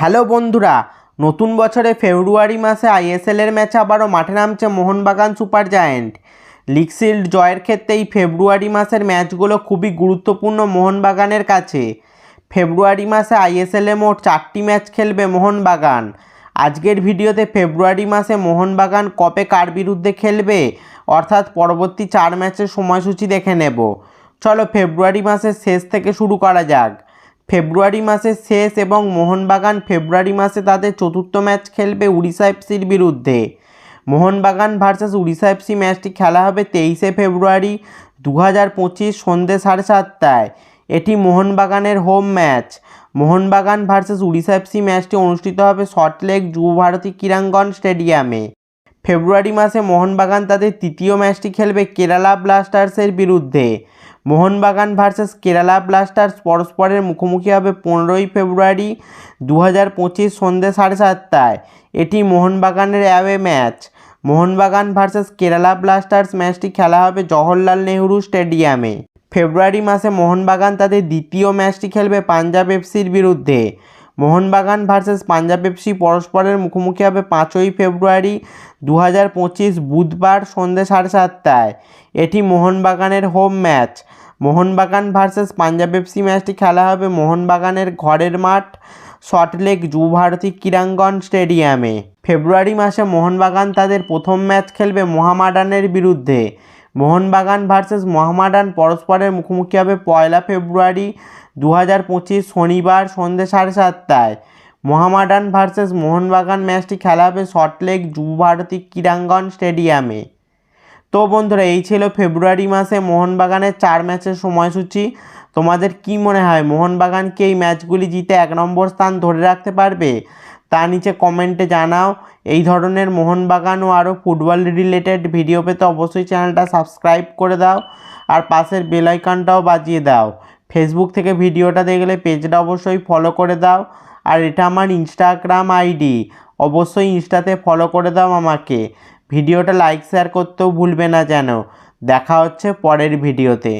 Hello বন্ধুরা, নতুন বছরে ফেব্রুয়ারি মাসে আইএসএলের ম্যাচে আবারও মাঠে নামছে Mohun Bagan super giant. League shield জয়ের ক্ষেত্রে এই ফেব্রুয়ারি মাসের ম্যাচগুলো খুবই গুরুত্বপূর্ণ মোহনবাগানের কাছে। ফেব্রুয়ারি মাসে আইএসএলে মোট চারটি ম্যাচ খেলবে মোহনবাগান। আজকের ভিডিওতে ফেব্রুয়ারি মাসে মোহনবাগান কপে কার বিরুদ্ধে খেলবে, অর্থাৎ পরবর্তী চার ম্যাচের সময়সূচি দেখে নেব। চলো ফেব্রুয়ারি মাসের শেষ থেকে শুরু করা যাক। ফেব্রুয়ারি মাসের শেষ এবং মোহনবাগান ফেব্রুয়ারি মাসে তাদের চতুর্থ ম্যাচ খেলবে উড়িষ্যা এফসির বিরুদ্ধে। মোহনবাগান ভার্সেস উড়িষ্যা এফসি ম্যাচটি খেলা হবে তেইশে ফেব্রুয়ারি দু হাজার পঁচিশ সন্ধ্যে সাড়ে সাতটায়। এটি মোহনবাগানের home match. Mohun Bagan versus Odisha FC ম্যাচটি অনুষ্ঠিত হবে সল্টলেক যুব ভারতী ক্রীড়াঙ্গন স্টেডিয়ামে। ফেব্রুয়ারি মাসে মোহনবাগান তাদের তৃতীয় ম্যাচটি খেলবে কেরালা ব্লাস্টার্সের বিরুদ্ধে। মোহনবাগান ভার্সেস কেরালা ব্লাস্টার্স পরস্পরের মুখোমুখি হবে পনেরোই ফেব্রুয়ারি দু হাজার পঁচিশ সন্ধ্যে সাড়ে সাতটায়। এটি মোহনবাগানের away match. Mohun Bagan versus Kerala Blasters ম্যাচটি খেলা হবে জওহরলাল নেহরু স্টেডিয়ামে। ফেব্রুয়ারি মাসে মোহনবাগান তাদের দ্বিতীয় ম্যাচটি খেলবে পাঞ্জাব এফসির বিরুদ্ধে। মোহনবাগান ভার্সেস পাঞ্জাব এফসি পরস্পরের মুখোমুখি হবে পাঁচই ফেব্রুয়ারি দু হাজার পঁচিশ বুধবার সন্ধ্যে সাড়ে সাতটায়। এটি মোহনবাগানের home match. Mohun Bagan versus Punjab FC ম্যাচটি খেলা হবে মোহনবাগানের ঘরের মাঠ সল্টলেক যুব ভারতী ক্রীড়াঙ্গন স্টেডিয়ামে। ফেব্রুয়ারি মাসে মোহনবাগান তাদের প্রথম ম্যাচ খেলবে মোহামাডানের বিরুদ্ধে। মোহনবাগান ভার্সেস মোহামাডান পরস্পরের মুখোমুখি হবে পয়লা ফেব্রুয়ারি দু হাজার পঁচিশ শনিবার সন্ধ্যে সাড়ে সাতটায়। মোহামাডান ভার্সেস মোহনবাগান ম্যাচটি খেলা হবে সল্টলেক যুব ভারতী ক্রীড়াঙ্গন স্টেডিয়ামে। তো বন্ধুরা, এই ছিল ফেব্রুয়ারি মাসে মোহনবাগানের চার ম্যাচের সময়সূচি। তোমাদের কি মনে হয়, মোহনবাগান কি এই ম্যাচগুলি জিতে এক নম্বর স্থান ধরে রাখতে পারবে? তা নিচে কমেন্টে জানাও। এই ধরনের মোহনবাগান ও আরও ফুটবল রিলেটেড ভিডিও পেতে অবশ্যই চ্যানেলটা সাবস্ক্রাইব করে দাও আর পাশের বেল আইকনটাও বাজিয়ে দাও। ফেসবুক থেকে ভিডিওটা দেখলে পেজটা অবশ্যই ফলো করে দাও আর এটা আমার ইনস্টাগ্রাম আইডি। অবশ্যই ইনস্টাতে ফলো করে দাও আমাকে। ভিডিওটা লাইক শেয়ার করতেও ভুলবে না যেন। দেখা হচ্ছে পরের ভিডিওতে।